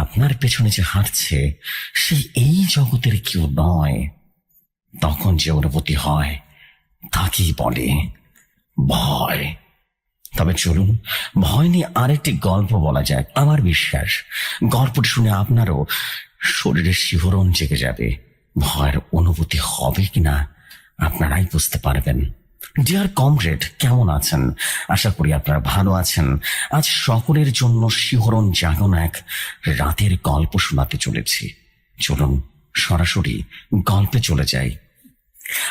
আপনার পেছনে যে হাঁটছে, সে এই জগতের কেউ নয়। তখন যে অনুভূতি হয়, তাকেই বলে ভয়। তবে চলুন, ভয় নিয়ে আরেকটি গল্প বলা যাক। আমার বিশ্বাস, গল্পটি শুনে আপনারও শরীরের শিহরণ জেগে যাবে। ভয়ের অনুভূতি হবে কিনা, আপনারাই বুঝতে পারবেন। ডিয়ার কমরেড কেমন আছেন? আশা করি আপনারা ভালো আছেন। আজ সকলের জন্য শিহরণ জাগন এক রাতের গল্প শোনাতে চলেছি। চলুন সরাসরি গল্পে চলে যাই।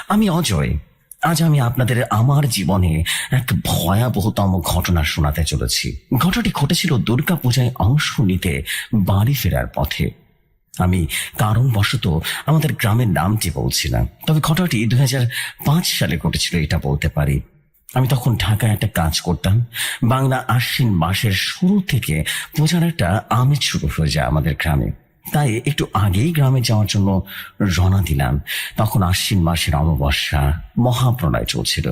আমি অজয়, আজ আমি আপনাদের আমার জীবনে এক ভয়াবহতম ঘটনা শোনাতে চলেছি। ঘটনাটি ঘটেছিল দুর্গা পূজায় অংশ নিতে বাড়ি ফেরার পথে। আমি কারণবশত আমাদের গ্রামের নামটি বলছি না, তবে ঘটনাটি পাঁচ সালে ঘটেছিল, এটা বলতে পারি। আমি তখন ঢাকায় একটা কাজ করতাম। বাংলা আশ্বিন মাসের শুরু থেকে পূজার একটা আমেজ শুরু হয়ে যায় আমাদের গ্রামে। তাই একটু আগেই গ্রামে যাওয়ার জন্য রওনা দিলাম। তখন আশ্বিন মাসের অমাবস্যা মহাপ্রণয় চলছিল।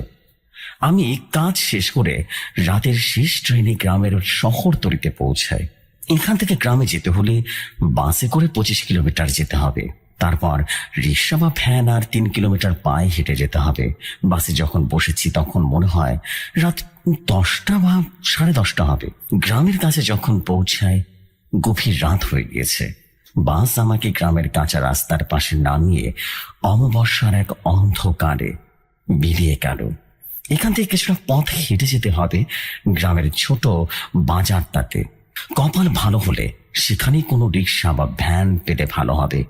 আমি কাজ শেষ করে রাতের শেষ ট্রেনে গ্রামের শহরতলিতে পৌঁছাই। এখান থেকে গ্রামে যেতে হলে বাসে করে পঁচিশ কিলোমিটার যেতে হবে। তারপর রিক্সা বা ফ্যান আর তিন কিলোমিটার পায়ে হেঁটে যেতে হবে। বাসে যখন বসেছি তখন মনে হয় রাত দশটা বা সাড়ে দশটা হবে। গ্রামের কাছে যখন পৌঁছায়, গভীর রাত হয়ে গিয়েছে। বাস আমাকে গ্রামের কাঁচা রাস্তার পাশে নামিয়ে অমাবস্যার এক অন্ধকারে বেরিয়ে গেল। এখান থেকে কিছুটা পথ হেঁটে যেতে হবে গ্রামের ছোট বাজারটাতে। কপাল ভালো হলে সেখানেই কোনো রিক্সা বা ভ্যান পেতে ভালো হবে।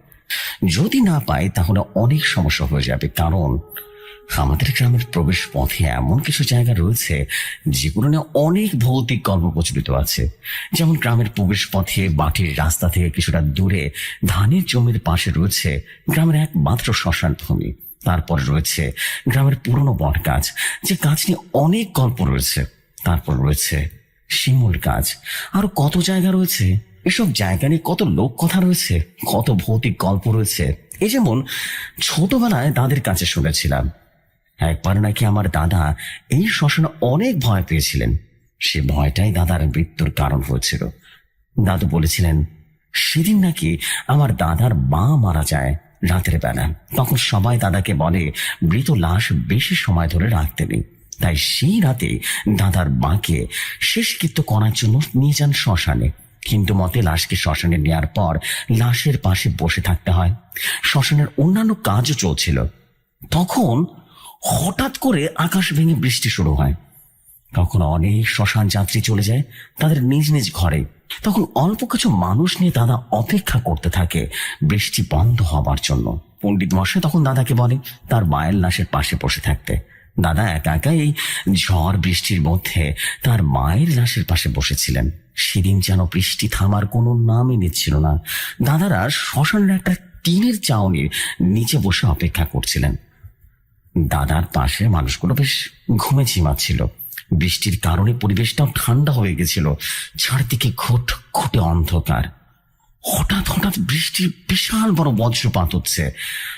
যদি না পাই, তাহলে অনেক সমস্যা হয়ে যাবে, কারণ আমাদের গ্রামের প্রবেশ পথে এমন কিছু জায়গা রয়েছে, যেগুলো নিয়ে অনেক ভৌতিক গল্প প্রচলিত আছে। যেমন গ্রামের প্রবেশ পথে মাটির রাস্তা থেকে কিছুটা দূরে ধানের জমির পাশে রয়েছে গ্রামের একমাত্র শ্মশান ভূমি। তারপর রয়েছে গ্রামের পুরনো বট গাছ যে গাছ নিয়ে অনেক গল্প রয়েছে। তারপর রয়েছে শিমুল গাছ। আরও কত জায়গা রয়েছে? এসব জায়গা নিয়ে কত লোক কথা রয়েছে, কত ভৌতিক গল্প রয়েছে। এই যেমন ছোটবেলায় দাদের কাছে শুনেছিলাম। একবার নাকি আমার দাদা এই শ্মশানে অনেক ভয় পেয়েছিলেন। সে ভয়টাই দাদার মৃত্যুর কারণ হয়েছিল। দাদু বলেছিলেন, সেদিন নাকি আমার দাদার মা মারা যায় রাতের বেলা। তখন সবাই দাদাকে বলে, মৃত লাশ বেশি সময় ধরে রাখতে নেই। তাই সেই রাতে দাদার মাকে শেষকৃত্য করার জন্য নিয়ে যান শ্মশানে। কিন্তু মতে লাশকে শ্মশানে নেয়ার পর লাশের পাশে বসে থাকতে হয়। শ্মশানের অন্যান্য কাজও চলছিল। তখন হঠাৎ করে আকাশ ভেঙে বৃষ্টি শুরু হয়। তখন অনেক শ্মশান যাত্রী চলে যায় তাদের নিজ নিজ ঘরে। তখন অল্প কিছু মানুষ নিয়ে দাদা অপেক্ষা করতে থাকে বৃষ্টি বন্ধ হবার জন্য। পণ্ডিত মশাই তখন দাদাকে বলে তার মায়ের লাশের পাশে বসে থাকতে। দাদা একা একা এই ঝড় বৃষ্টির মধ্যে তার মায়ের লাশের পাশে বসেছিলেন। সেদিন যেন বৃষ্টি থামার কোনো নামই নিচ্ছিল না। দাদারা শ্মশানের একটা টিনের চাউনির নিচে বসে অপেক্ষা করছিলেন। দাদার পাশে মানুষগুলো বেশ ঘুমে ঝিমাচ্ছিল। বৃষ্টির কারণে পরিবেশটাও ঠান্ডা হয়ে গেছিল। চারদিকে ঘুট ঘুটে অন্ধকার। হঠাৎ হঠাৎ বৃষ্টির বিশাল বড় বজ্রপাত হচ্ছে।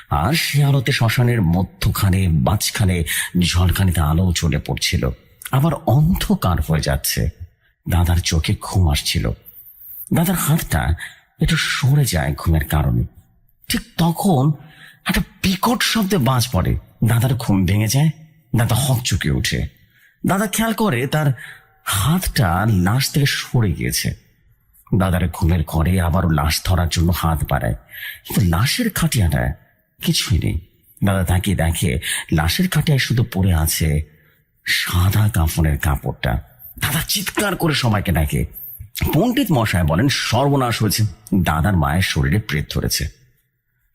আর সে আলোতে শ্মশানের মধ্যখানে, মাঝখানে ঝলকানিতে আলো চলে পড়ছিল। আবার অন্ধকার হয়ে যাচ্ছে। দাদার চোখে ঘুম আসছিল। দাদার হাতটা একটু সরে যায় ঘুমের কারণে। ঠিক তখন একটা বিকট শব্দে বাজ পড়ে। দাদার ঘুম ভেঙে যায়, দাদা হক চুকে উঠে দাদা খেয়াল করে তার হাতটা লাশ থেকে সরে গিয়েছে। দাদার ঘুমের ঘরে আবারও লাশ ধরার জন্য হাত বাড়ায়। কিন্তু লাশের খাটিয়াটা কিছুই নেই। দাদা তাকে দেখে লাশের খাটিয়ায় শুধু পড়ে আছে সাদা কাফনের কাপড়টা। দাদা চিৎকার করে সবাইকে ডাকে। পণ্ডিত মশাই বলেন, সর্বনাশ হয়েছে। দাদার মায়ের শরীরে প্রেত ধরেছে।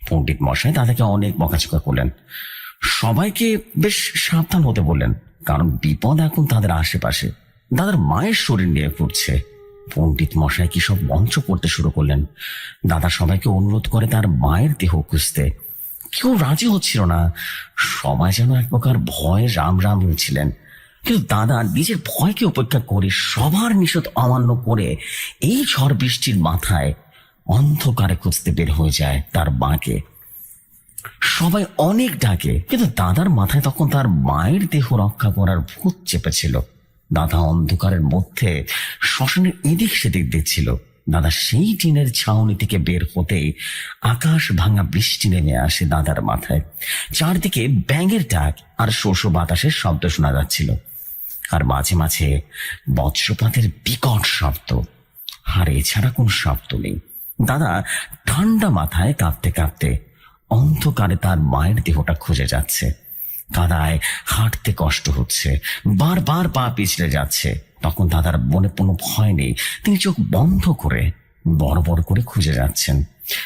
পণ্ডিত মশাই দাদাকে অনেক বকাচকা করলেন। সবাইকে বেশ সাবধান হতে বললেন, কারণ বিপদ এখন তাদের আশেপাশে। দাদার মায়ের শরীর নিয়ে ফুটছে পণ্ডিত মশাই কি সব মঞ্চ করতে শুরু করলেন? দাদা সবাইকে অনুরোধ করে তার মায়ের দেহ খুঁজতে। কেউ রাজি হচ্ছিল না। সবাই যেন এক প্রকার ভয়ে রাম রাম হয়েছিলেন। কিন্তু দাদা নিজের ভয়কে উপেক্ষা করে সবার নিষেধ অমান্য করে এই ঝড় বৃষ্টির মাথায় অন্ধকারে খুঁজতে বের হয়ে যায় তার মাকে। সবাই অনেক ডাকে, কিন্তু দাদার মাথায় তখন তার মায়ের দেহ রক্ষা করার ভূত চেপেছিল। দাদা অন্ধকারের মধ্যে শ্মশানের এদিক সেদিক দেখছিল। দাদা সেই টিনের ছাউনি থেকে বের হতে আকাশ ভাঙা বৃষ্টি নেমে আসে দাদার মাথায়। চারদিকে ব্যাঙের ডাক আর শোষ বাতাসের শব্দ শোনা যাচ্ছিল। আর মাঝে মাঝে বজ্রপাতের বিকট শব্দ। আর এছাড়া কোন শব্দ নেই। দাদা ঠান্ডা মাথায় কাঁপতে কাঁপতে অন্ধকারে তার মায়ের দেহটা খুঁজে যাচ্ছে। কাদায় হাঁটতে কষ্ট হচ্ছে। বারবার পা পিছলে যাচ্ছে। তখন দাদার মনে কোনো ভয় নেই। তিনি চোখ বন্ধ করে বড় বড় করে খুঁজে যাচ্ছেন।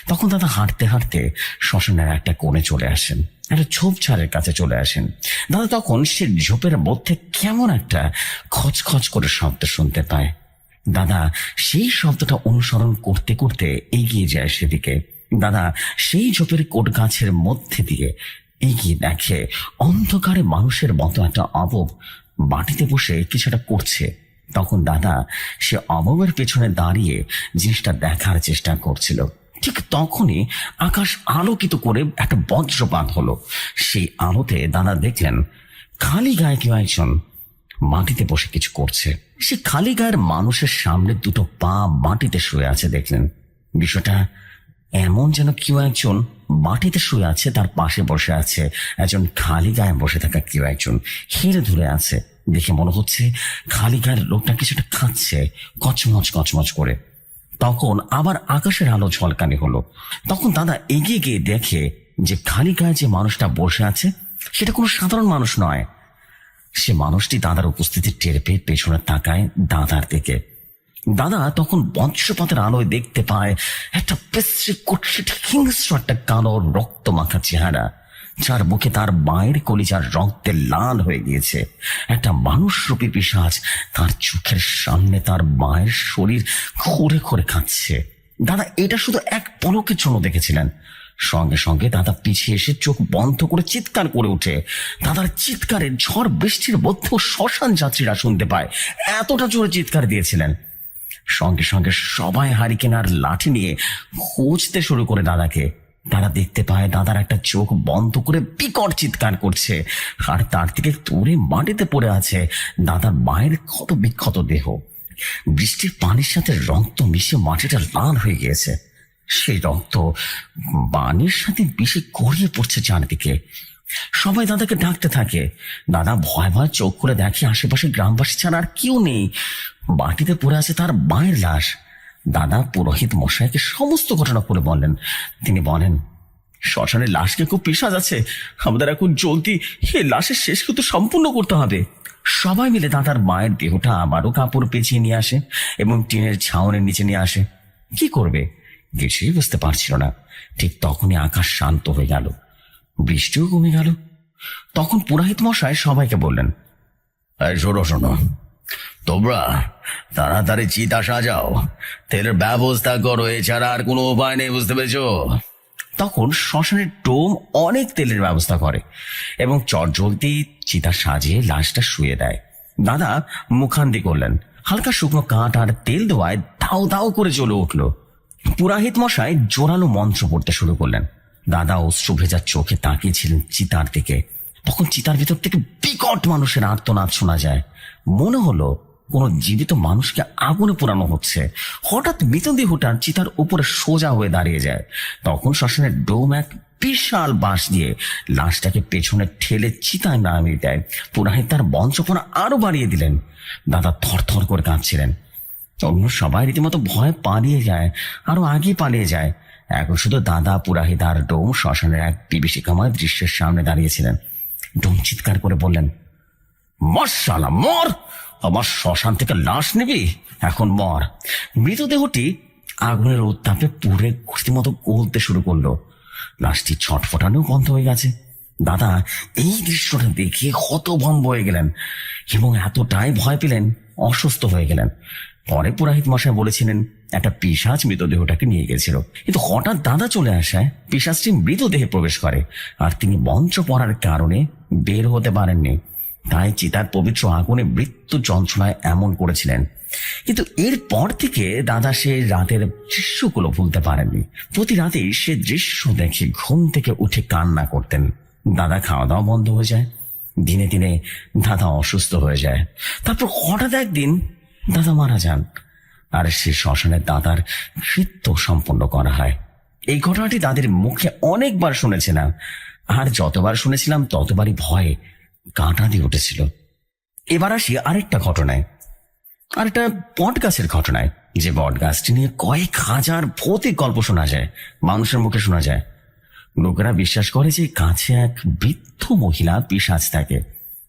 তখন দাদা হাঁটতে হাঁটতে শ্মশানের একটা কোণে চলে আসেন। একটা ঝোপঝাড়ের কাছে চলে আসেন। দাদা তখন সে ঝোপের মধ্যে কেমন একটা খচখচ করে শব্দ শুনতে পায়। দাদা সেই শব্দটা অনুসরণ করতে করতে এগিয়ে যায় সেদিকে। দাদা সেই ঝোপের কোট গাছের মধ্যে দিয়ে এগিয়ে দেখে অন্ধকারে মানুষের মতো একটা অবব বাটিতে বসে কিছুটা করছে। তখন দাদা সে অববের পেছনে দাঁড়িয়ে জিনিসটা দেখার চেষ্টা করছিল। ঠিক তখনই আকাশ আলোকিত করে একটা বজ্রপাত হলো। সেই আলোতে দাদা দেখলেন, খালি গায়ে কেউ একজন মাটিতে বসে কিছু করছে। সে খালি গায়ের মানুষের সামনে দুটো পা মাটিতে শুয়ে আছে দেখলেন। বিষয়টা এমন যেন কেউ একজন মাটিতে শুয়ে আছে, তার পাশে বসে আছে। একজন খালি গায়ে বসে থাকা কেউ একজন হেরে ধরে আছে। দেখে মনে হচ্ছে খালি গায়ের লোকটা কিছুটা খাচ্ছে, কচমচ কচমচ করে। তখন আবার আকাশের আলো ঝলকানি হলো। তখন দাদা এগিয়ে গিয়ে দেখে যে খালি গায়ে যে মানুষটা বসে আছে, সেটা কোনো সাধারণ মানুষ নয়। সে মানুষটি দাদার উপস্থিতি টের পেয়ে পেছনে তাকায় দাদার দিকে। দাদা তখন বজ্রপাতের আলোয় দেখতে পায় একটা পেশ্রি কুৎসিত হিংস্র একটা কালো রক্ত মাখা চেহারা, যার বুকে তার মায়ের কলিজার রক্তে লাল হয়ে গিয়েছে। একটা মানুষরূপী পিসাজ তার চোখের সামনে তার মায়ের শরীর খোরে খোরে খাচ্ছে দাদা, এটা শুধু এক পলকের জন্য দেখেছিলেন। সঙ্গে সঙ্গে দাদা পিছিয়ে এসে চোখ বন্ধ করে চিৎকার করে ওঠে। দাদার চিৎকারে ঝড়, বৃষ্টির মধ্যেও শ্মশান যাত্রীরা শুনতে পায়। এতটা জোরে চিৎকার দিয়েছিলেন। সঙ্গে সঙ্গে সবাই হারিকেন আর লাঠি নিয়ে খুঁজতে শুরু করে দাদাকে। তারা দেখতে পায়, দাদার একটা চোখ বন্ধ করে বিকট চিৎকার করছে আর তার থেকে দূরে মাটিতে পড়ে আছে দাদার মায়ের ক্ষত বিক্ষত দেহ। বৃষ্টির পানির সাথে রক্ত মিশে মাটিটা লাল হয়ে গিয়েছে। সেই রক্ত পানির সাথে বেশি গড়িয়ে পড়ছে চারদিকে। সবাই দাদাকে ডাকতে থাকে। দাদা ভয় ভয় চোখ করে দেখে আশেপাশে গ্রামবাসী ছাড়া আর কেউ নেই। মাটিতে পড়ে আছে তার মায়ের লাশ। দাদা পুরোহিত মশাইকে সমস্ত ঘটনা করে বললেন। তিনি বলেন, শ্মশানের লাশকে খুব পেশা যাচ্ছে আমাদের এখন জলদি এই লাশের শেষ কিন্তু সম্পূর্ণ করতে হবে। সবাই মিলে দাদার মায়ের দেহটা আবারও কাপড় পেঁচিয়ে নিয়ে আসে এবং টিনের ছাউনের নিচে নিয়ে আসে। কি করবে? কিছুই বুঝতে পারছিল না। ঠিক তখনই আকাশ শান্ত হয়ে গেল। বৃষ্টিও কমে গেল। তখন পুরোহিত মশাই সবাইকে বললেন শোনো শোনো। তোমরা তাড়াতাড়ি চিতা সাজাও তেলের ব্যবস্থা করো, এছাড়া আর কোনো উপায় নেই, বুঝতে পেরেছ? তখন শ্মশানের টোম অনেক তেলের ব্যবস্থা করে এবং চটজলদি চিতা সাজিয়ে লাশটা শুয়ে দেয়। দাদা মুখান্দি করলেন। হালকা শুকনো কাঠ আর তেল দেওয়ায় দাও দাও করে চলে উঠল। পুরাহিত মশাই জোরালো মন্ত্র পড়তে শুরু করলেন। দাদা অশ্রু ভেজার চোখে তাকিয়েছিলেন চিতার দিকে। তখন চিতার ভিতর থেকে বিকট মানুষের আর্তনাদ শোনা যায়। মনে হলো কোন জীবিত মানুষকে আগুনে পোড়ানো হচ্ছে। হঠাৎ মৃতদেহটা চিতার উপরে সোজা হয়ে দাঁড়িয়ে যায়। তখন শ্মশানের ডোম এক বিশাল বাঁশ দিয়ে লাশটাকে পেছনে ঠেলে চিতায় নামিয়ে দেয়। পুরাহিত তার বঞ্চপনা আরও বাড়িয়ে দিলেন। দাদা থরথর করে কাঁদছিলেন। অন্য সবাই রীতিমতো ভয় পালিয়ে যায়, আরও আগে পালিয়ে যায়। এখন শুধু দাদা পুরাহিত আর ডোম, শ্মশানের এক বিভীষিকাময় দৃশ্যের সামনে দাঁড়িয়েছিলেন। ডোম চিৎকার করে বললেন মর শালা মর! আমার শ্মশান থেকে লাশ নিবি? এখন মর। মৃতদেহটি আগুনের উত্তাপে পুরে পুড়ে মতো গলতে শুরু করল। লাশটি ছটফটানো বন্ধ হয়ে গেছে। দাদা, এই দৃশ্যটা দেখে হতভম্ব হয়ে গেলেন এবং এতটাই ভয় পেলেন, অসুস্থ হয়ে গেলেন। পরে পুরাহিত মশাই বলেছিলেন, একটা পিসাচ মৃতদেহটাকে নিয়ে গেছিল। কিন্তু হঠাৎ দাদা চলে আসায় পিসাচটি মৃতদেহে প্রবেশ করে। আর তিনি মঞ্চ পড়ার কারণে বের হতে পারেননি। তাই চিতার পবিত্র আগুনে মৃত্যু যন্ত্রণায় এমন করেছিলেন। কিন্তু এরপর থেকে দাদা সে রাতের দৃশ্যগুলো ভুলতে পারেননি। প্রতি রাতেই সে দৃশ্য দেখে ঘুম থেকে উঠে কান্না করতেন। দাদা খাওয়া দাওয়া বন্ধ হয়ে যায়। দিনে দিনে দাদা অসুস্থ হয়ে যায়। তারপর হঠাৎ একদিন দাদা মারা যান। আর সে শ্মশানের দাদার কৃত্য সম্পন্ন করা হয়। এই ঘটনাটি তাদের মুখে অনেকবার শুনেছিলাম। আর যতবার শুনেছিলাম, ততবারই ভয়ে কাঁটা দিয়ে উঠেছিল। এবার আসি আরেকটা ঘটনায়। আরেকটা বট গাছের ঘটনায়, যে বট গাছটি নিয়ে কয়েক হাজার ভৌতিক গল্প শোনা যায়, মানুষের মুখে শোনা যায়। লোকেরা বিশ্বাস করে যে কাছে এক বৃদ্ধ মহিলা পিসাজ থাকে,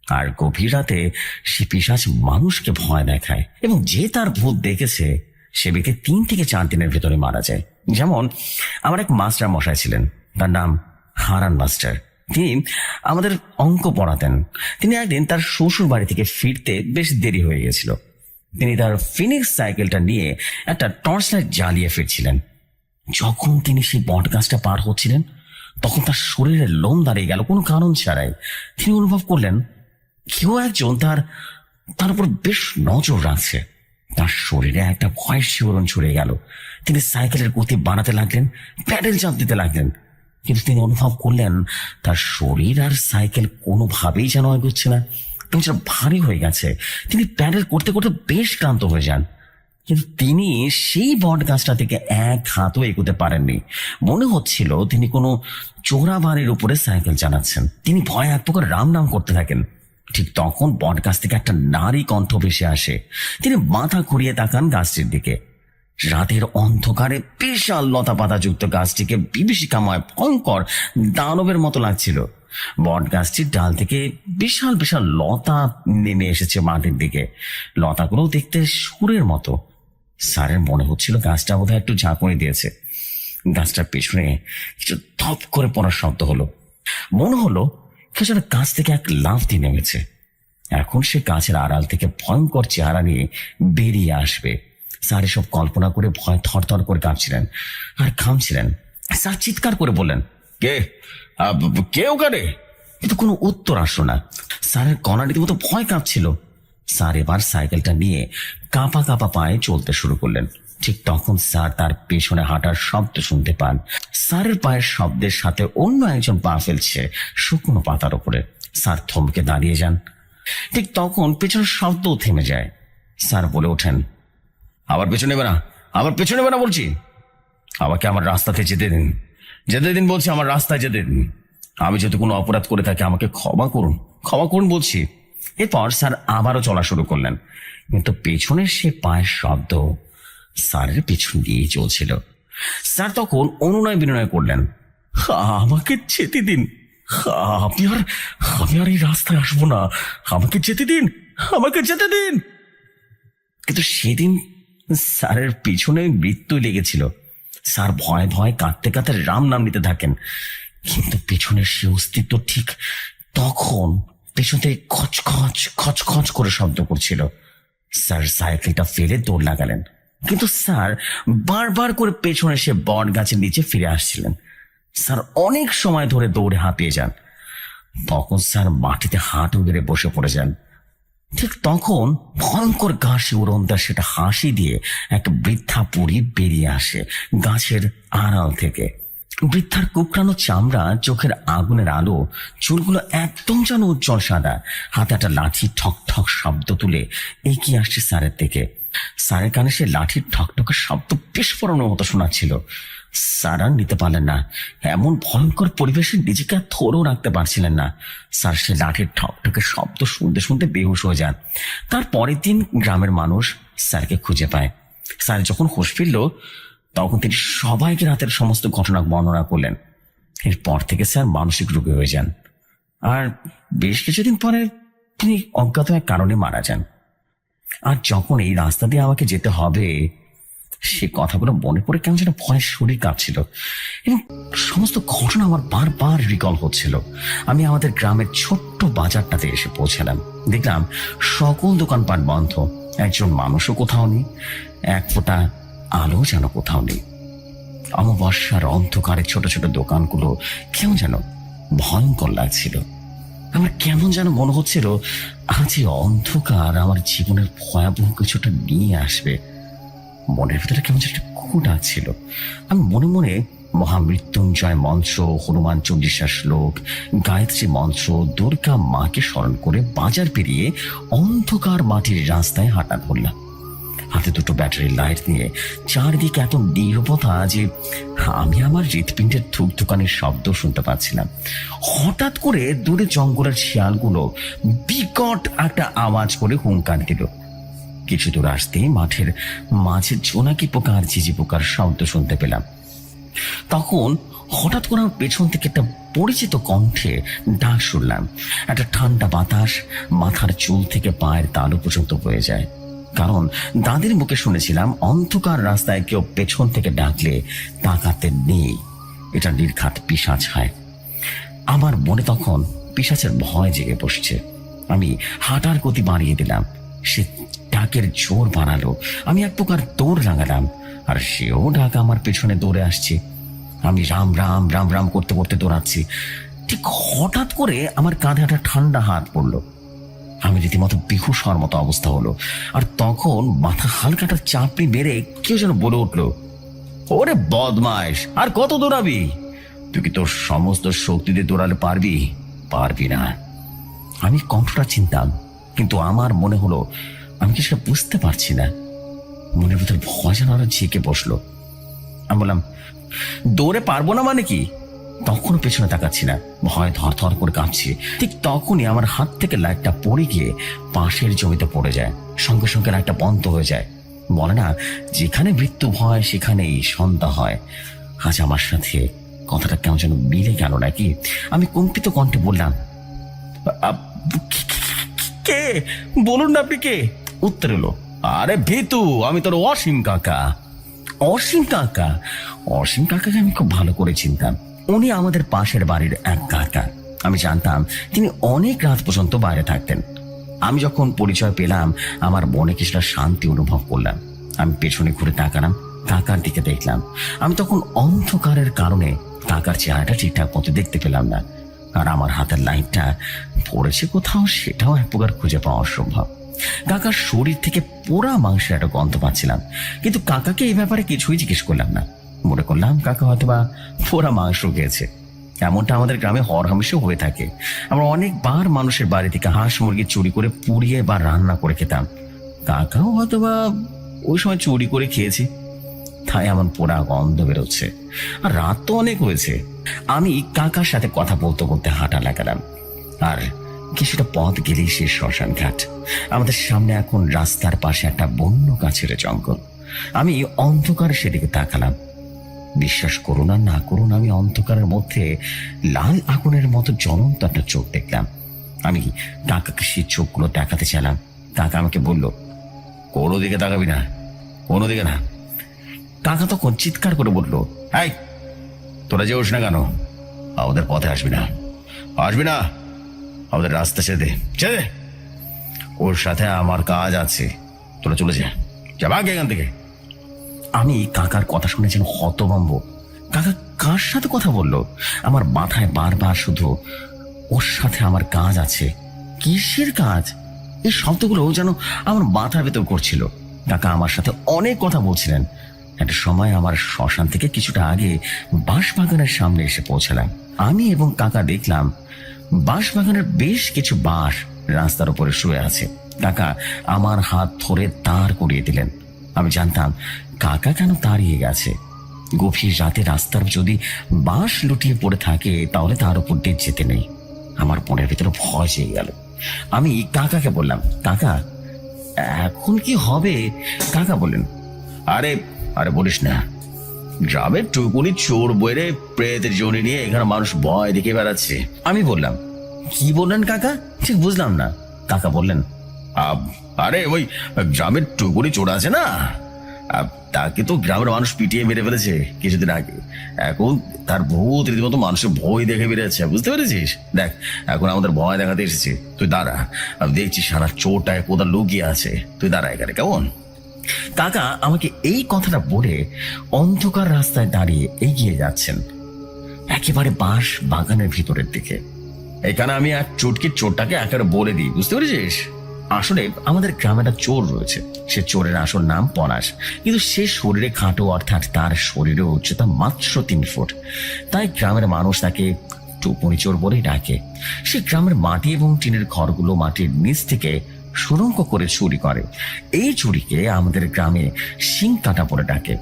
আর গভীর রাতে সে পিসাজ মানুষকে ভয় দেখায়, এবং যে তার ভূত দেখেছে, সে ব্যক্তি তিন থেকে চার দিনের ভেতরে মারা যায়। যেমন, আমার এক মাস্টার মশাই ছিলেন, তার নাম হারান মাস্টার। তিনি আমাদের অঙ্ক পড়াতেন। তিনি একদিন তার শ্বশুর বাড়ি থেকে ফিরতে বেশ দেরি হয়ে গেছিল। তিনি তার ফিনিক্স সাইকেলটা নিয়ে একটা টর্চ লাইট জ্বালিয়ে ফিরছিলেন। যখন তিনি সেই বট গাছটা পার হচ্ছিলেন, তখন তার শরীরের লোম দাঁড়িয়ে গেল, কোনো কারণ ছাড়াই। তিনি অনুভব করলেন, কেউ একজন তার তার উপর বেশ নজর রাখছে। তার শরীরে একটা ভয়ের শিহরণ ছড়িয়ে গেল। তিনি সাইকেলের গতি বাড়াতে লাগলেন, প্যাডেল চাপ দিতে লাগলেন। কিন্তু তিনি অনুভব করলেন, তার শরীর আর সাইকেল কোনোভাবেই যেন এগোচ্ছে না। তিনি যেন ভারী হয়ে গেছে। তিনি প্যাডেল করতে করতে বেশ ক্লান্ত হয়ে যান। কিন্তু তিনি সেই বট গাছটা থেকে এক হাতও এগোতে পারেননি। মনে হচ্ছিল তিনি কোনো চোরা বাড়ির উপরে সাইকেল চালাচ্ছেন। তিনি ভয় এক প্রকার রাম নাম করতে থাকেন। ঠিক তখন বট গাছ থেকে একটা নারী কণ্ঠ ভেসে আসে। তিনি মাথা ঘুরিয়ে তাকান গাছটির দিকে। রাতের অন্ধকারে বিশাল লতা পাতাযুক্ত গাছটিকে বিভীষিকাময়, ভয়ঙ্কর দানবের মতো লাগছিল। বট গাছটির ডাল থেকে বিশাল বিশাল লতা নেমে এসেছে মাটির দিকে। লতাগুলো দেখতে সুরের মতো। স্যারের মনে হচ্ছিল গাছটা বোধহয় একটু ঝাঁকুনি দিয়েছে। গাছটার পেছনে কিছু ধপ করে পড়ার শব্দ হলো। মনে হলো কেউ গাছ থেকে এক লাফ দিয়ে নেমেছে। এখন সে গাছের আড়াল থেকে ভয়ঙ্কর চেহারা নিয়ে বেরিয়ে আসবে। স্যার এসব কল্পনা করে ভয় থরথর করে কাঁপছিলেন আর ঘামছিলেন। স্যার চিৎকার করে বললেন, কে? কে ওখানে? কিন্তু কোনো উত্তর আসলো না। স্যারের কণা রীতিমতো ভয় কাঁপছিল। স্যার এবার সাইকেলটা নিয়ে কাঁপা কাঁপা পায়ে চলতে শুরু করলেন। ঠিক তখন স্যার তার পেছনে হাঁটার শব্দ শুনতে পান। স্যারের পায়ের শব্দের সাথে অন্য একজন পা ফেলছে শুকনো পাতার উপরে স্যার থমকে দাঁড়িয়ে যান। ঠিক তখন পেছনের শব্দও থেমে যায়। স্যার বলে ওঠেন আবার পেছনে নেবে না। আবার পেছনে নেবে না বলছি। আমাকে আমার রাস্তাতে যেতে দিন। যেতে দিন বলছি, আমার রাস্তায় যেতে দিন। আমি যদি কোনো অপরাধ করে থাকি, আমাকে ক্ষমা করুন। ক্ষমা করুন বলছি। এরপর স্যার আবারও চলা শুরু করলেন। কিন্তু পেছনের সে পায়ের শব্দ স্যারের পেছন দিয়ে চলছিল। স্যার তখন অনুনয় বিনয় করলেন। আমাকে যেতে দিন। আমি আর আমি আর এই রাস্তায় আসব না। আমাকে যেতে দিন। আমাকে যেতে দিন। কিন্তু সেদিন স্যারের পিছনে মৃত্যু লেগেছিল। স্যার ভয় ভয় কাঁদতে কাঁদতে রাম নাম নিতে থাকেন। কিন্তু পেছনের সে অস্তিত্ব ঠিক তখন পেছন থেকে খচখচ খচখচ করে শব্দ করছিল। স্যার সাইকেলটা ফেলে দৌড় লাগালেন। কিন্তু স্যার বারবার করে পেছনে সে বট গাছের নিচে ফিরে আসছিলেন। স্যার অনেক সময় ধরে দৌড়ে হাঁপিয়ে যান। তখন স্যার মাটিতে হাঁটু গেড়ে বসে পড়ে যান। ঠিক তখন ভয়ঙ্কর গাছে উড়ন্তা সেটা হাসি দিয়ে এক বৃদ্ধা পুরী বেরিয়ে আসে গাছের আড়াল থেকে। বৃদ্ধার কুকরানো চামড়া চোখের আগুনের আলো, চুলগুলো একদম যেন উজ্জ্বল সাদা। হাতে একটা লাঠি ঠক ঠক শব্দ তুলে এগিয়ে আসছে স্যারের দিকে। স্যারের কানে সে লাঠির ঠকঠকের শব্দ বিস্ফোরণের মতো শোনাচ্ছিল। স্যার আর নিতে পারলেন না। এমন ভয়ঙ্কর পরিবেশে নিজেকে আর থরেও রাখতে পারছিলেন না। স্যার, সে লাঠির ঠকঠকে শব্দ শুনতে শুনতে বেহুশ হয়ে যান। তার পরের দিন গ্রামের মানুষ স্যারকে খুঁজে পায়। স্যার যখন হোশ ফিরল, তখন তিনি সবাইকে রাতের সমস্ত ঘটনা বর্ণনা করলেন। এরপর থেকে স্যার মানসিক রোগী হয়ে যান। আর বেশ কিছুদিন পরে তিনি অজ্ঞাত এক কারণে মারা যান। আর যখন এই রাস্তা দিয়ে আমাকে যেতে হবে সে কথাগুলো মনে পড়ে কেমন যেন ভয়ের শরীর কাঁপছিল এবং সমস্ত ঘটনা আমার বারবার রিকল হচ্ছিল। আমি আমাদের গ্রামের ছোট্ট বাজারটাতে এসে পৌঁছালাম। দেখলাম সকল দোকানপাট বন্ধ। একজন মানুষও কোথাও নেই। এক ফোঁটা আলো যেন কোথাও নেই। অমাবস্যার অন্ধকারে ছোট ছোট দোকানগুলো কেমন যেন ভয়ঙ্কর লাগছিল। আমার কেমন যেন মনে হচ্ছিল, আজ অন্ধকার আমার জীবনের ভয়াবহ কিছুটা নিয়ে আসবে। মনের ভিতরে কেমন একটা কু ছিল। আমি মনে মনে মহামৃত্যুঞ্জয় মন্ত্র, হনুমান চল্লিশা শ্লোক, গায়ত্রী মন্ত্র, দুর্গা মাকে স্মরণ করে বাজার পেরিয়ে অন্ধকার মাটির রাস্তায় হাঁটা ধরলাম। হাতে দুটো ব্যাটারি লাইট নিয়ে চারদিকে এত নীরবতা যে আমি আমার হৃৎপিণ্ডের ধূপ দোকানের শব্দ শুনতে পাচ্ছিলাম। হঠাৎ করে দূরে জঙ্গলের শিয়ালগুলো বিকট একটা আওয়াজ করে হুঙ্কার দিল। কিছু দূর আসতেই মাঠের মাঝে জোনাকি পোকা আর ঝিঝি পোকার শব্দ শুনতে পেলাম। তখন হঠাৎ করে আমার পেছন থেকে একটা পরিচিত কণ্ঠে ডাক শুনলাম। একটা ঠান্ডা বাতাস মাথার চুল থেকে পায়ের তালু পর্যন্ত বয়ে যায়। কারণ দাদির মুখে শুনেছিলাম, অন্ধকার রাস্তায় কেউ পেছন থেকে ডাকলে তাকাতে নেই। এটা নির্ঘাত পিসাচ হয়। আমার মনে তখন পিসাচের ভয় জেগে বসছে। আমি হাঁটার গতি বাড়িয়ে দিলাম। সে ডাকের জোর বাড়ালো আমি এক প্রকার দৌড় লাগালাম আর সেও ডাক আমার পেছনে দৌড়ে আসছে। আমি রাম রাম রাম রাম করতে করতে দৌড়াচ্ছি। ঠিক হঠাৎ করে আমার কাঁধে একটা ঠান্ডা হাত পড়ল। আমি রীতিমতো বিহুশ হওয়ার মতো অবস্থা হলো, আর তখন মাথা হালকাটা চাপড়ি মেরে কেউ যেন বলে উঠল, ওরে বদমাইশ, আর কত দৌড়াবি? তুই কি তোর সমস্ত শক্তি দিয়ে দৌড়ালে পারবি? পারবি না। আমি কণ্ঠটা চিনতাম কিন্তু আমার মনে হলো, আমি কি সেটা বুঝতে পারছি না। মনের ভিতর ভয় যেন আরও ঝেঁকে বসল। আমি বললাম, দৌড়ে পারব না মানে কি? তখন পেছনে তাকাচ্ছি না। ভয় ধর ধর করে কাঁপছি। ঠিক তখনই আমার হাত থেকে লাইটটা পড়ে গিয়ে পাশের জমিতে পড়ে যায়। সঙ্গে সঙ্গে লাইটটা বন্ধ হয়ে যায়। বলে না, যেখানে মৃত্যু ভয়, সেখানেই সন্ধ্যা হয়। আজ আমার সাথে কথাটা কেমন যেন মিলে গেল নাকি? আমি কম্পিত কণ্ঠে বললাম কে- বলুন না আপনি কে? উত্তর এলো। আরে ভীতু, আমি তোর অসীম কাকা। অসীম কাকা? অসীম কাকাকে আমি খুব ভালো করে চিনতাম। উনি আমাদের পাশের বাড়ির এক কাকা। আমি জানতাম তিনি অনেক রাত পর্যন্ত বাইরে থাকতেন। আমি যখন পরিচয় পেলাম, আমার মনে কিছুটা শান্তি অনুভব করলাম। আমি পেছনে ঘুরে তাকালাম, কাকার দিকে দেখলাম। আমি তখন অন্ধকারের কারণে কাকার চেহারাটা ঠিকঠাক মতো দেখতে পেলাম না। আর আমার হাতের লাইটটা পড়েছে কোথাও, সেটাও এক প্রকার খুঁজে পাওয়া অসম্ভব। কাকার শরীর থেকে পোড়া মাংসের একটা গন্ধ পাচ্ছিলাম, কিন্তু কাকাকে এই ব্যাপারে কিছুই জিজ্ঞেস করলাম না। মনে করলাম কাকা হয়তো বা পোড়া মাংস খেয়েছে। এমনটা আমাদের গ্রামে হরহামেশও হয়ে থাকে। আমরা অনেকবার মানুষের বাড়ি থেকে হাঁস মুরগি চুরি করে পুড়িয়ে বা রান্না করে খেতাম। কাকাও হয়তো বা ওই সময় চুরি করে খেয়েছে। তাই এমন পোড়া গন্ধ বেরোচ্ছে। আর রাত তো অনেক হয়েছে। আমি কাকার সাথে কথা বলতে বলতে হাঁটা লাগালাম। আর কিছুটা পথ গেলেই সে শ্মশান ঘাট। আমাদের সামনে এখন রাস্তার পাশে একটা বন্য গাছের জঙ্গল। আমি অন্ধকার সেদিকে তাকালাম। বিশ্বাস করুন আর না করুন, আমি অন্ধকারের মধ্যে লাল আগুনের মতো জ্বলন্ত একটা চোখ দেখলাম। আমি কাকাকে সেই চোখগুলো দেখাতে চাইলাম। কাকা আমাকে বলল, কোনো দিকে তাকাবি না, কোনো দিকে না। কাকা তখন চিৎকার করে বলল, এই, তোরা যে না কেন? আমাদের পথে আসবি না আসবি না। আমাদের রাস্তা ছেড়ে ছেড়ে ওর সাথে আমার কাজ আছে। তোরা চলে যা। যা, ভাগ এখান থেকে। আমি কাকার কথা শুনে যেন হতভম্ব। কাকা কার সাথে কথা বলল? আমার মাথায় বারবার শুধু, ওর সাথে আমার কাজ আছে। কিসের কাজ? এই শব্দগুলো যেন আমার মাথার ভেতর করছিল কাকা আমার সাথে অনেক কথা বলছিলেন। একটা সময় আমার শ্মশান থেকে কিছুটা আগে বাঁশবাগানের সামনে এসে পৌঁছালাম। আমি এবং কাকা দেখলাম বাঁশবাগানের বেশ কিছু বাঁশ রাস্তার উপরে শুয়ে আছে। কাকা আমার হাত ধরে তার করিয়ে দিলেন। আমি জানতাম, কাকা কেন তাড়িয়ে গেছে? গভীর রাতে রাস্তার যদি বাঁশ লুটিয়ে পড়ে থাকে, তাহলে তার উপর দিয়ে যেতে নেই। আমার মনের ভিতরে ভয় চেয়ে গেল। আমি কাকাকে বললাম, কাকা, এখন কি হবে? কাকা বললেন, আরে আরে বলিস না। গ্রামের টুকুনি চোর বইরে প্রেতের জনি নিয়ে এখানে মানুষ ভয় দেখে বেড়াচ্ছে। আমি বললাম, কি বললেন কাকা? ঠিক, বুঝলাম না। কাকা বললেন, "আব- আরে ওই গ্রামের টুকুনি চোর আছে না? তাকে তো গ্রামের মানুষ পিটিয়ে মেরে ফেলেছে কিছুদিন আগে। এখন তার ভূত রীতিমতো মানুষের ভয় দেখে বেড়েছে বুঝতে পেরেছিস? দেখ, এখন আমাদের ভয় দেখাতে এসেছে। তুই দাঁড়া, আমি দেখছি সারা চোরটায় কোথাও লুকিয়ে আছে। তুই দাঁড়া এখানে, কেমন? কাকা, আমাকে এই কথাটা বলে অন্ধকার রাস্তায় দাঁড়িয়ে এগিয়ে যাচ্ছেন। একেবারে বাঁশ বাগানের ভিতরের দিকে। এখানে আমি এক চুটকির চোরটাকে একেবারে বলে দিই, বুঝতে পেরেছিস? আসলে আমাদের গ্রামে একটা চোর রয়েছে। সে চোরের আসল নাম পলাশ। কিন্তু সে শরীরে খাটো, অর্থাৎ তার শরীরে উচ্চতা মাত্র তিন ফুট। তাই গ্রামের মানুষ তাকে টুকুনি চোর বলেই ডাকে। সে গ্রামের মাটি এবং টিনের ঘরগুলো মাটির নিচ থেকে সুরঙ্গ করে চুরি করে। এই চুরিকে আমাদের গ্রামে শিং কাটা পরে ডাকে।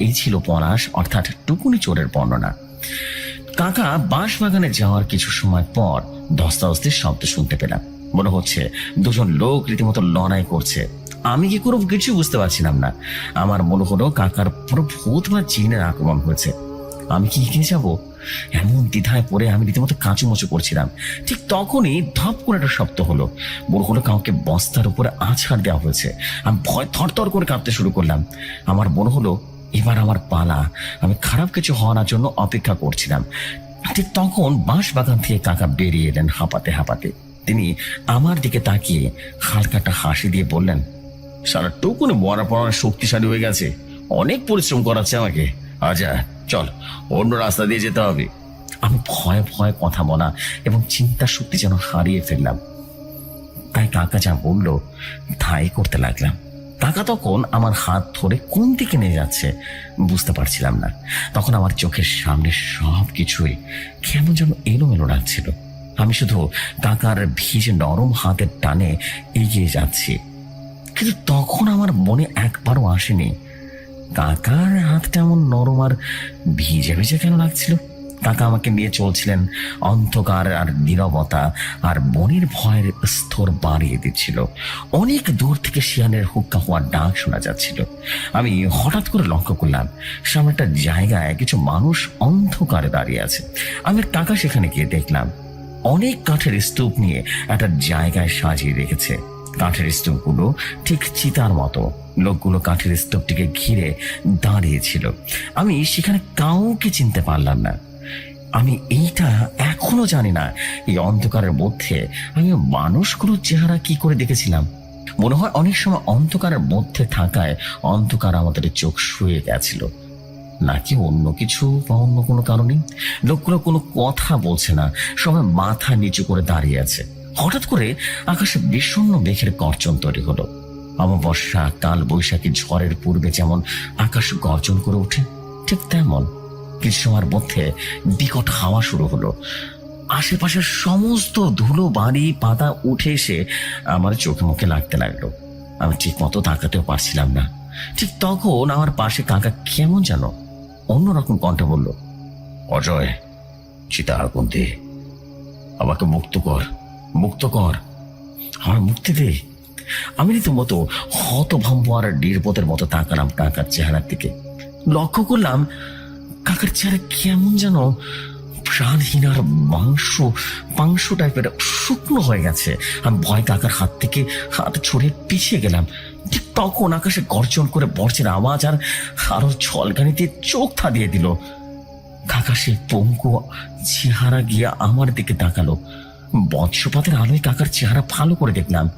এই ছিল পলাশ, অর্থাৎ টুকুনি চোরের বর্ণনা। কাকা বাঁশ বাগানে যাওয়ার কিছু সময় পর ধস্তাধস্তির শব্দ শুনতে পেলাম। মনে হচ্ছে দুজন লোক রীতিমতো লড়াই করছে। আমি কি করব কিছু বুঝতে পারছিলাম না। আমার মনে হলো কাকার পুরো ভূত বা জিনের আক্রমণ হয়েছে। আমি কি এগিয়ে যাব? এমন দ্বিধায় পড়ে আমি রীতিমতো কাঁচুমচু করছিলাম। ঠিক তখনই ধপ করে একটা শব্দ হলো। মনে হলো কাউকে বস্তার উপরে আছাড় দেওয়া হয়েছে। আমি ভয় থরথর করে কাঁপতে শুরু করলাম। আমার মনে হলো, এবার আমার পালা। আমি খারাপ কিছু হওয়ার জন্য অপেক্ষা করছিলাম। ঠিক তখন বাঁশ বাগান থেকে কাকা বেরিয়ে এলেন হাঁপাতে হাঁপাতে। তিনি আমার দিকে তাকিয়ে হালকাটা হাসি দিয়ে বললেন সারা টুকুনে মরা পড়ার শক্তিশালী হয়ে গেছে। অনেক পরিশ্রম করাচ্ছে আমাকে। আচ্ছা চল, অন্য রাস্তা দিয়ে যেতে হবে। আমি ভয়ে ভয়ে কথা বলা এবং চিন্তা শক্তি যেন হারিয়ে ফেললাম। তাই কাকা যা বলল, তাই করতে লাগলাম। কাকা তখন আমার হাত ধরে কোন দিকে নিয়ে যাচ্ছে বুঝতে পারছিলাম না। তখন আমার চোখের সামনে সব কিছুই কেমন যেন এলোমেলো লাগছিল। আমি শুধু কাকার ভিজে নরম হাতের টানে এগিয়ে যাচ্ছি। কিন্তু তখন আমার মনে একবারও আসেনি কাকার হাতটা এমন নরম আর ভিজে ভিজে কেন লাগছিল? কাকা আমাকে নিয়ে চলছিলেন অন্ধকার আর নীরবতা আর মনের ভয়ের স্তর বাড়িয়ে দিচ্ছিল। অনেক দূর থেকে শিয়ালের হুক্কা হওয়ার ডাক শোনা যাচ্ছিল। আমি হঠাৎ করে লক্ষ্য করলাম, সামনে একটা জায়গায় কিছু মানুষ অন্ধকারে দাঁড়িয়ে আছে। আমি কাকা সেখানে গিয়ে দেখলাম, অনেক কাঠের স্তূপ নিয়ে একটা জায়গায় সাজিয়ে রেখেছে। কাঠের স্তূপগুলো ঠিক চিতার মতো। লোকগুলো কাঠের স্তূপটিকে ঘিরে দাঁড়িয়েছিল। আমি সেখানে কাউকে চিনতে পারলাম না। আমি এইটা এখনও জানি না। এই অন্ধকারের মধ্যে আমি মানুষগুলোর চেহারা কি করে দেখেছিলাম? মনে হয় অনেক সময় অন্ধকারের মধ্যে থাকায় অন্ধকার আমাদের চোখ শুয়ে গেছিল। নাকি অন্য কিছু বা অন্য কোনো কারণে? লোকগুলো কোনো কথা বলছে না। সবাই মাথা নিচু করে দাঁড়িয়ে আছে। হঠাৎ করে আকাশে বিষণ্ণ মেঘের গর্জন তৈরি হলো। অমাবস্যা কাল বৈশাখী ঝড়ের পূর্বে যেমন আকাশ গর্জন করে ওঠে, ঠিক তেমন কিছু সময়ের মধ্যে বিকট হাওয়া শুরু হলো। আশেপাশের সমস্ত ধুলো বাড়ি পাতা উঠে এসে আমার চোখে মুখে লাগতে লাগল। আমি ঠিক মতো তাকাতেও পারছিলাম না। ঠিক তখন আমার পাশে কাকা কেমন যেন অন্যরকম কণ্ঠে বলল, অজয় চিতা আগুন দে। আমাকে মুক্ত কর। মুক্ত কর আমার মুক্তি দে আমি রীতিমতো হতভম্ব আর নির্বোধের মতো তাকালাম কাকার চেহারার দিকে। লক্ষ্য করলাম কাকার চেহারা কেমন যেন প্রাণহীন আর মাংস মাংস টাইপের শুকনো হয়ে গেছে। আমি ভয় কাকার হাত থেকে হাত ছড়িয়ে পিছিয়ে গেলাম। ঠিক তখন আকাশে গর্জন করে বর্ষের আওয়াজ আর আরও ছলকানিতে চোখ থাদিয়ে দিল। কাকা সেই পঙ্কু চেহারা গিয়ে আমার দিকে তাকালো। বৎসপাতের আলোয় কাকার চেহারা ভালো করে দেখলাম।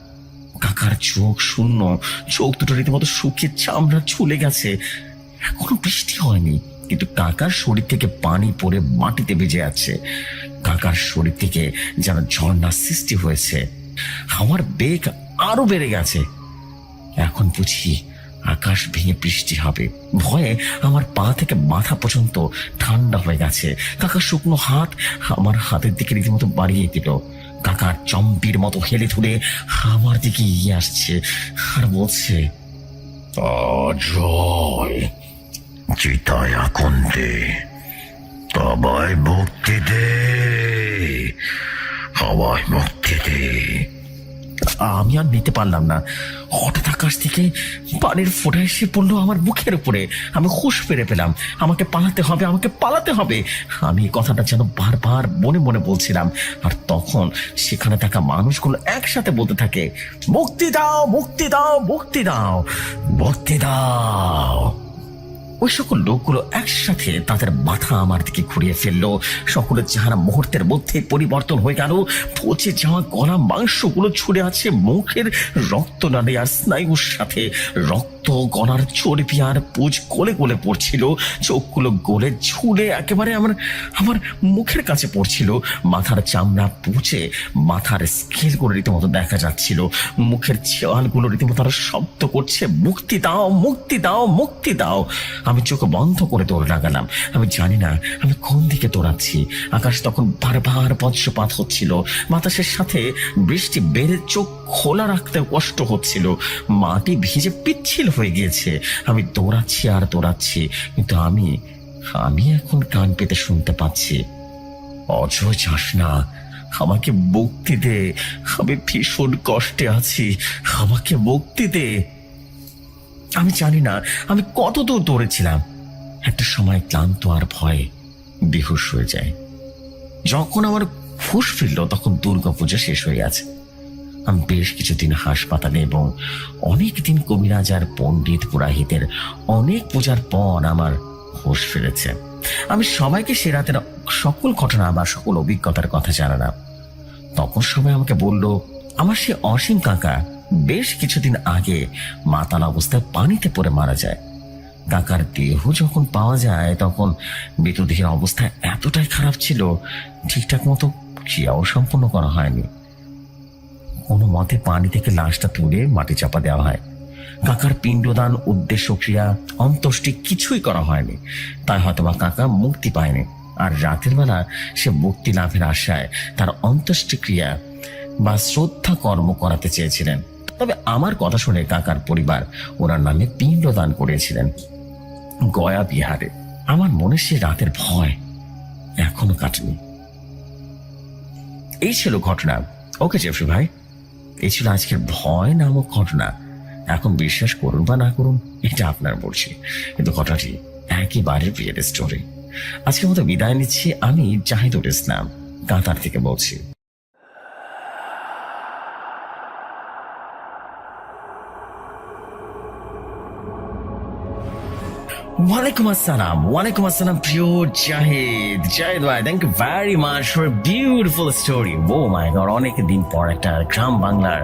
কাকার চোখ শূন্য, চোখ দুটো রীতিমতো শুকিয়ে চামড়া ছুলে গেছে। এখনও বৃষ্টি হয়নি, কিন্তু কাকার শরীর থেকে পানি পড়ে মাটিতে ভিজে যাচ্ছে কাকার শরীর থেকে যেন ঝর্ণার সৃষ্টি হয়েছে। হাওয়ার বেগ আরও বেড়ে গেছে। এখন বুঝি আকাশ ভেঙে বৃষ্টি হবে। ভয়ে আমার পা থেকে মাথা পর্যন্ত ঠান্ডা হয়ে গেছে। কাকার শুকনো হাত আমার হাতের দিকে রীতিমতো বাড়িয়ে দিল। কাকার চম্পির মতো হেলে ধুলে আমার দিকে এগিয়ে আসছে আর বলছে চিতায় আগুন দে, তবায় মুক্তি দে আমায় মুক্তি দে। আমি আর নিতে পারলাম না। হঠাৎ আকাশ থেকে পানির ফোঁটা এসে পড়ল আমার মুখের উপরে। আমি হুশ ফিরে পেলাম। আমাকে পালাতে হবে, আমাকে পালাতে হবে। আমি কথাটা যেন বারবার মনে মনে বলছিলাম। আর তখন সেখানে থাকা মানুষগুলো একসাথে বলতে থাকে, মুক্তি দাও মুক্তি দাও মুক্তি দাও মুক্তি দাও। ওই সকল লোকগুলো একসাথে তাদের মাথা আমার দিকে ঘুরিয়ে ফেলল। সকলের চেহারা মুহূর্তের মধ্যে পরিবর্তন হয়ে গেল। পচে যাওয়া গলা মাংসগুলো ছুড়ে আছে মুখের রক্ত নাড়ে আর স্নায়ুর সাথে। রক্ত রক্ত, গলার চর্বি আর পুজ গলে গলে পড়ছিল। চোখগুলো গলে ঝুলে একেবারে আমার আমার মুখের কাছে পড়ছিল। মাথার চামড়া পুচে মাথার স্কেলগুলো রীতিমতো দেখা যাচ্ছিল। মুখের চেয়ালগুলো রীতিমতো আরও শব্দ করছে। মুক্তি দাও মুক্তি দাও মুক্তি দাও। আমি চোখ বন্ধ করে দৌড় লাগালাম। আমি জানি না আমি কোন দিকে দৌড়াচ্ছি। আকাশ তখন বারবার বজ্রপাত হচ্ছিল। বাতাসের সাথে বৃষ্টি বেড়ে চোখ খোলা রাখতে কষ্ট হচ্ছিল। মাটি ভিজে পিচ্ছিল হয়ে গিয়েছে। আমি দৌড়াচ্ছি আর দৌড়াচ্ছি, কিন্তু আমি আমি এখন কান পেতে শুনতে পাচ্ছি, অজয় যাস না, আমাকে মুক্তি দে। আমি ভীষণ কষ্টে আছি, আমাকে মুক্তি দে। আমি জানি না, আমি কত দূর দৌড়েছিলাম। একটা সময় ক্লান্ত আর ভয়ে বেহুশ হয়ে যায়। যখন আমার হুশ ফিরল, তখন দুর্গাপূজা শেষ হয়ে গেছে। আমি বেশ কিছুদিন হাসপাতালে এবং অনেক দিন কবিরাজ পণ্ডিত পুরাহিতের অনেক পূজার পর আমার হোশ ফিরেছে। আমি সবাইকে সে রাতের সকল ঘটনা বা সকল অভিজ্ঞতার কথা জানালাম। তখন সবাই আমাকে বলল, আমার সে অসীম কাকা বেশ কিছুদিন আগে মাতাল অবস্থায় পানিতে পড়ে মারা যায়। কাকার দেহ যখন পাওয়া যায়, তখন মৃতদেহের অবস্থা এতটাই খারাপ ছিল, ঠিকঠাক মতো ক্রিয়াও সম্পন্ন করা হয়নি। কোনো মতে পানি থেকে লাশটা তুলে মাটি চাপা দেওয়া হয়। কাকার পিণ্ডদান উদ্দেশ্য ক্রিয়া অন্ত্যেষ্টি কিছুই করা হয়নি। তাই হয়তোবা কাকা মুক্তি পায়নি। আর রাতের বেলা সে মুক্তি লাভের আশায় তার অন্ত্যেষ্টি ক্রিয়া বা শ্রদ্ধা কর্ম করাতে চেয়েছিলেন। তবে আমার কথা শুনে কাকার পরিবার ওনার নামে পিণ্ডদান করেছিলেন গয়া বিহারে। আমার মনে সে রাতের ভয় এখনও কাটেনি। এই ছিল ঘটনা। ওকে, জেফরি ভাই। এই ছিল আজকের ভয় নামক ঘটনা। এখন বিশ্বাস করুন বা না করুন, এটা আপনার বলছি। কিন্তু ঘটনাটি একেবারে বিয়ের স্টোরি আজকের মতো বিদায় নিচ্ছি। আমি জাহিদুল ইসলাম, কাতার থেকে বলছি। ওয়ালাইকুম আসসালাম ওয়ালাইকুম আসসালাম প্রিয় জাহিদ। জাহিদ ভাই thank you very much for beautiful story oh my god অনেক দিন পর একটা গ্রাম বাংলার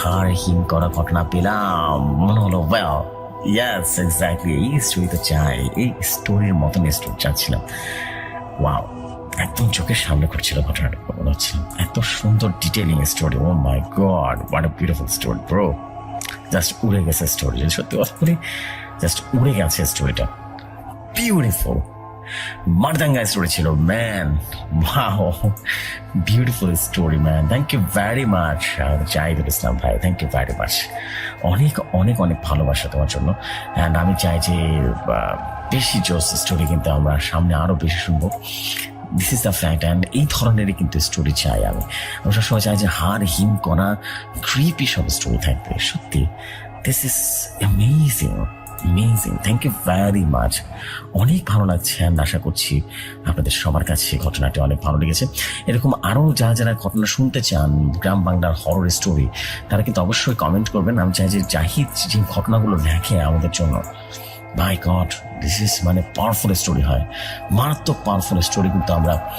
হারহীন করা ঘটনা পেলাম। মনে হলো ওয়েল ইয়াস এক্স্যাক্টলি এই স্টোরি তো চাই। এই স্টোরির মতন স্টোরি চাচ্ছিলাম। ওয়াও একদম চোখের সামনে করছিল ঘটনাটা, মনে হচ্ছিল এত সুন্দর detailing story O my god what a beautiful story bro just উড়ে গেছে স্টোরি সত্যি কথা বলি জাস্ট উড়ে গেছে স্টোরিটা বিউটিফুল মারদাঙ্গা স্টোরি ছিল man wow beautiful story man thank you very much Zahidul Islam ভাই থ্যাংক ইউ ভেরি মাচ অনেক অনেক অনেক ভালোবাসা তোমার জন্য। অ্যান্ড আমি চাই যে বেশি জোস স্টোরি কিন্তু আমরা সামনে আরও বেশি শুনব। This is the fact and এই ধরনেরই কিন্তু স্টোরি চাই আমি। আমি সবসময় চাই যে হার, হিম করা ক্রিপি সব স্টোরি থাকবে। সত্যি this is amazing amazing thank you very much অনেক ভালো লাগছে and আশা করছি আপনাদের সবার কাছে ঘটনাটি অনেক ভালো লেগেছে। এরকম আরও যারা যারা ঘটনা শুনতে চান, গ্রাম বাংলার হরর স্টোরি তারা কিন্তু অবশ্যই কমেন্ট করবেন। আমি চাই যে জাহিদ যে ঘটনাগুলো লেখে আমাদের জন্য। মাই গড দিস ইজ মানে পাওয়ারফুল স্টোরি হয়। মারাত্মক পাওয়ারফুল স্টোরি কিন্তু আমরা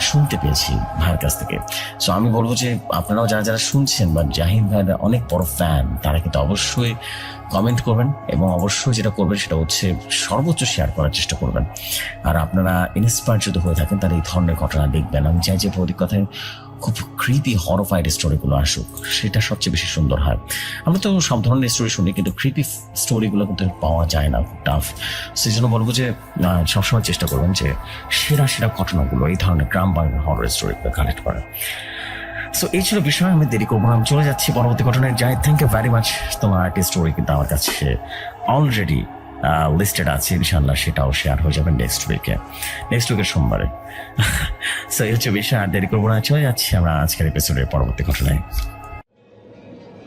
শুনতে পেয়েছি ভাইয়ের কাছ থেকে। সো আমি বলব যে আপনারাও যারা যারা শুনছেন বা জাহিদ ভাইয়ের অনেক বড় ফ্যান তারা কিন্তু অবশ্যই কমেন্ট করবেন এবং অবশ্যই যেটা করবেন সেটা হচ্ছে সর্বোচ্চ শেয়ার করার চেষ্টা করবেন। আর আপনারা ইন্সপায়ার যদি হয়ে থাকেন, তাহলে এই ধরনের ঘটনা দেখবেন। আমি চাই যে ভৌতিক কথায় খুব ক্রিপি হরফাইড স্টোরিগুলো আসুক। সেটা সবচেয়ে বেশি সুন্দর হয়। আমরা তো সব ধরনের স্টোরি শুনি, কিন্তু ক্রিপি স্টোরিগুলো কিন্তু পাওয়া যায় না, খুব টাফ সেই জন্য বলব যে সবসময় চেষ্টা করবেন যে সেরা সেরা ঘটনাগুলো, এই ধরনের গ্রাম বাংলা হরর স্টোরিগুলো কালেক্ট করা সো এই ছিল বিষয়, আমি দেরি করব আমি চলে যাচ্ছি পরবর্তী ঘটনায়। যাই থ্যাংক ইউ ভেরি মাচ তোমার একটা স্টোরি কিন্তু আমার কাছে অলরেডি লিস্টেড আছে। ইনশাল্লাহ সেটাও শেয়ার হয়ে যাবে নেক্সট উইকে নেক্সট উইকের সোমবারে। সো এই হচ্ছে বিষয়, আর দেরি করব না। চলে যাচ্ছি আমরা আজকের এপিসোডের পরবর্তী ঘটনায়।